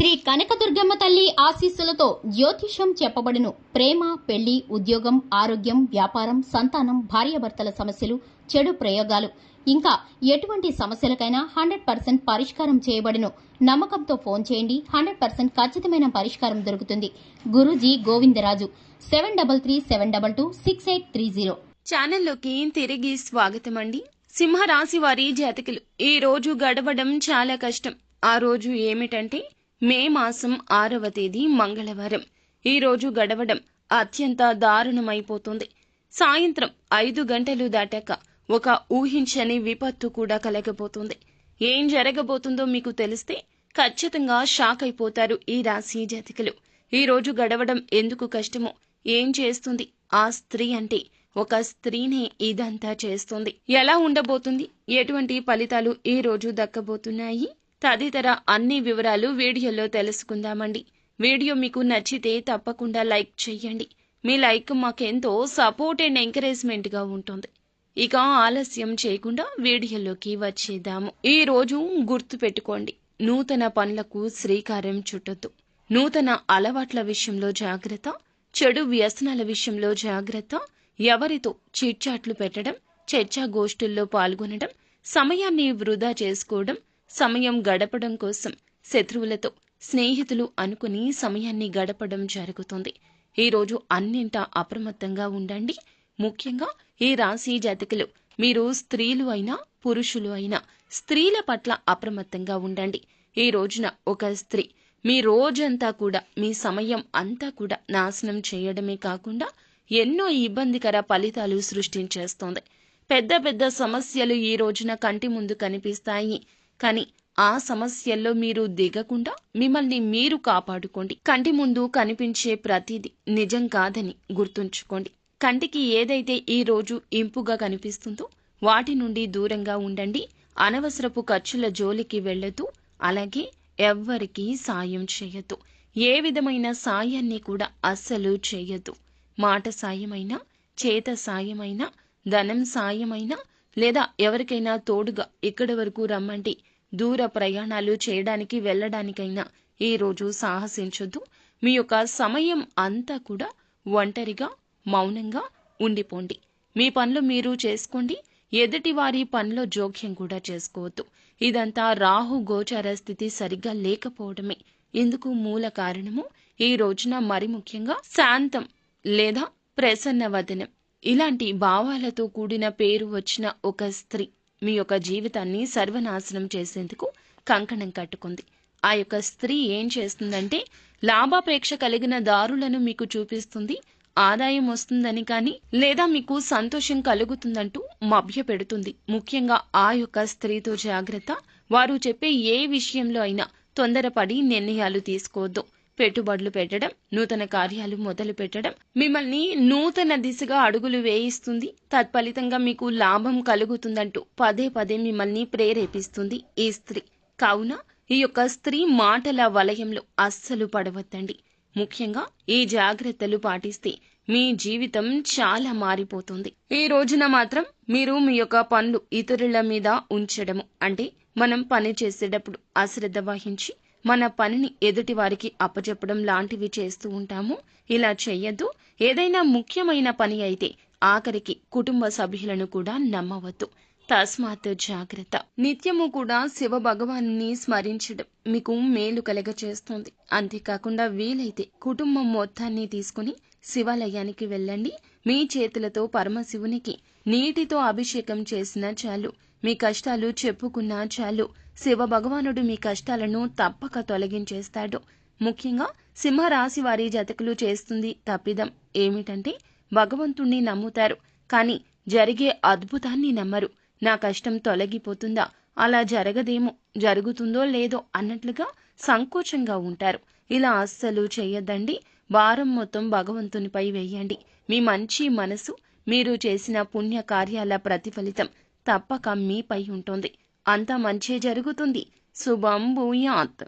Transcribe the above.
శ్రీ కనకదుర్గమ్మ తల్లి ఆశీస్సులతో జ్యోతిషం చెప్పబడును. ప్రేమ పెళ్ళి ఉద్యోగం ఆరోగ్యం వ్యాపారం సంతానం భార్యాభర్తల సమస్యలు చెడు ప్రయోగాలు. ఇంకా ఎటువంటి సమస్యలకైనా హండ్రెడ్ పర్సెంట్ పరిష్కారం చేయబడును. నమ్మకంతో ఫోన్ చేయండి. హండ్రెడ్ పర్సెంట్ ఖచ్చితమైన పరిష్కారం దొరుకుతుంది. Guruji Govindaraju seven double three seven double two six eight three zero. ఛానల్లోకి తిరిగి స్వాగతం అండి. సింహరాశి వారి జాతకులు. ఈ రోజు గడవడం చాలా కష్టం. ఆ రోజు ఏమిటంటే మే మాసం ఆరవ తేదీ మంగళవారం. ఈరోజు గడవడం అత్యంత దారుణమైపోతుంది. సాయంత్రం ఐదు గంటలు దాటాక ఒక ఊహించని విపత్తు కూడా కలగబోతుంది. ఏం జరగబోతుందో మీకు తెలిస్తే ఖచ్చితంగా షాక్ అయిపోతారు ఈ రాశి జాతికలు. ఈరోజు గడవడం ఎందుకు కష్టమో ఏం చేస్తుంది? ఆ స్త్రీ అంటే ఒక స్త్రీనే ఇదంతా చేస్తుంది. ఎలా ఉండబోతుంది? ఎటువంటి ఫలితాలు ఈ రోజు దక్కబోతున్నాయి? తదితర అన్ని వివరాలు వీడియోలో తెలుసుకుందామండి. వీడియో మీకు నచ్చితే తప్పకుండా లైక్ చేయండి. మీ లైక్ మాకెంతో సపోర్ట్ అండ్ ఎంకరేజ్మెంట్గా ఉంటుంది. ఇక ఆలస్యం చేయకుండా వీడియోలోకి వచ్చేద్దాము. ఈ రోజు గుర్తు పెట్టుకోండి. నూతన పనులకు శ్రీకారం చుట్టొద్దు. నూతన అలవాట్ల విషయంలో జాగ్రత్త చెడు వ్యసనాల విషయంలో జాగ్రత్త ఎవరితో చిట్చాట్లు పెట్టడం చర్చా గోష్ఠుల్లో పాల్గొనడం సమయాన్ని వృధా చేసుకోవడం సమయం గడపడం కోసం శత్రువులతో స్నేహితులు అనుకుని సమయాన్ని గడపడం జరుగుతుంది. ఈ రోజు అన్నింటా అప్రమత్తంగా ఉండండి. ముఖ్యంగా ఈ రాశి జాతకులు మీరు స్త్రీలు అయినా పురుషులు అయినా స్త్రీల పట్ల అప్రమత్తంగా ఉండండి. ఈ రోజున ఒక స్త్రీ మీ రోజంతా కూడా మీ సమయం అంతా కూడా నాశనం చేయడమే కాకుండా ఎన్నో ఇబ్బందికర ఫలితాలు సృష్టించేస్తోంది. పెద్ద పెద్ద సమస్యలు ఈ రోజున కంటి ముందు కనిపిస్తాయి. కానీ ఆ సమస్యల్లో మీరు దిగకుండా మిమ్మల్ని మీరు కాపాడుకోండి. కంటి ముందు కనిపించే ప్రతిదీ నిజం కాదని గుర్తుంచుకోండి. కంటికి ఏదైతే ఈ రోజు ఇంపుగా కనిపిస్తుందో వాటి నుండి దూరంగా ఉండండి. అనవసరపు ఖర్చుల జోలికి వెళ్ళొద్దు అలాగే ఎవ్వరికీ సాయం చేయొద్దు ఏ విధమైన సాయాన్ని కూడా అస్సలు చేయొద్దు మాట సాయమైనా చేత సాయమైనా ధనం సాయమైనా లేదా ఎవరికైనా తోడుగా ఇక్కడి వరకు రమ్మంటే దూర ప్రయాణాలు చేయడానికి వెళ్ళడానికైనా ఈ రోజు సాహసించొద్దు. మీ యొక్క సమయం అంతా కూడా ఒంటరిగా మౌనంగా ఉండిపోండి. మీ పనులు మీరు చేసుకోండి. ఎదుటి వారి పనిలో జోక్యం కూడా చేసుకోవద్దు. ఇదంతా రాహు గోచార స్థితి సరిగ్గా లేకపోవడమే. ఇందుకు మూల కారణము ఈ రోజున మరి ముఖ్యంగా శాంతం లేదా ప్రసన్న వదనం ఇలాంటి భావాలతో కూడిన పేరు వచ్చిన ఒక స్త్రీ. మీ యొక్క జీవితాన్ని సర్వనాశనం చేసేందుకు కంకణం కట్టుకుంది. ఆ యొక్క స్త్రీ ఏం చేస్తుందంటే లాభాపేక్ష కలిగిన దారులను మీకు చూపిస్తుంది ఆదాయం వస్తుందని కానీ లేదా మీకు సంతోషం కలుగుతుందంటూ మభ్య పెడుతుంది ముఖ్యంగా ఆ యొక్క స్త్రీతో జాగ్రత్త. వారు చెప్పే ఏ విషయంలో అయినా తొందరపడి నిర్ణయాలు తీసుకోవద్దు. పెట్టుబడులు పెట్టడం నూతన కార్యాలు మొదలు పెట్టడం మిమ్మల్ని నూతన దిశగా అడుగులు వేయిస్తుంది. తత్ఫలితంగా మీకు లాభం కలుగుతుందంటూ పదే పదే మిమ్మల్ని ప్రేరేపిస్తుంది ఈ స్త్రీ. కావున ఈ యొక్క స్త్రీ మాటల వలయంలో అస్సలు పడవద్దండి. ముఖ్యంగా ఈ జాగ్రత్తలు పాటిస్తే మీ జీవితం చాలా మారిపోతుంది. ఈ రోజున మాత్రం మీరు మీ యొక్క పనులు ఇతరుల మీద ఉంచడము అంటే మనం పని చేసేటప్పుడు అశ్రద్ధ వహించి మన పనిని ఎదుటి వారికి అప్పచెప్పడం లాంటివి చేస్తూ ఉంటాము. ఇలా చెయ్యొద్దు ఏదైనా ముఖ్యమైన పని అయితే ఆఖరికి కుటుంబ సభ్యులను కూడా నమ్మవద్దు. తస్మాత్ జాగ్రత్త. నిత్యము కూడా శివ భగవాన్ని స్మరించడం మీకు మేలు కలగ చేస్తుంది అంతేకాకుండా వీలైతే కుటుంబం మొత్తాన్ని తీసుకుని శివాలయానికి వెళ్ళండి. మీ చేతులతో పరమశివునికి నీటితో అభిషేకం చేసినా చాలు. మీ కష్టాలు చెప్పుకున్నా చాలు. శివ భగవానుడు మీ కష్టాలను తప్పక తొలగించేస్తాడు. ముఖ్యంగా సింహరాశి వారి జతకులు చేస్తుంది తప్పిదం. ఏమిటంటే భగవంతుణ్ణి నమ్ముతారు కానీ జరిగే అద్భుతాన్ని నమ్మరు. నా కష్టం తొలగిపోతుందా? అలా జరగదేమో జరుగుతుందో లేదో అన్నట్లుగా సంకోచంగా ఉంటారు. ఇలా అస్సలు చేయొద్దండి. భారం మొత్తం భగవంతునిపై వేయండి. మీ మంచి మనసు మీరు చేసిన పుణ్య కార్యాల ప్రతిఫలితం తప్పక మీపై ఉంటుంది. అంతా మంచి జరుగుతుంది. శుభం భూయాత్.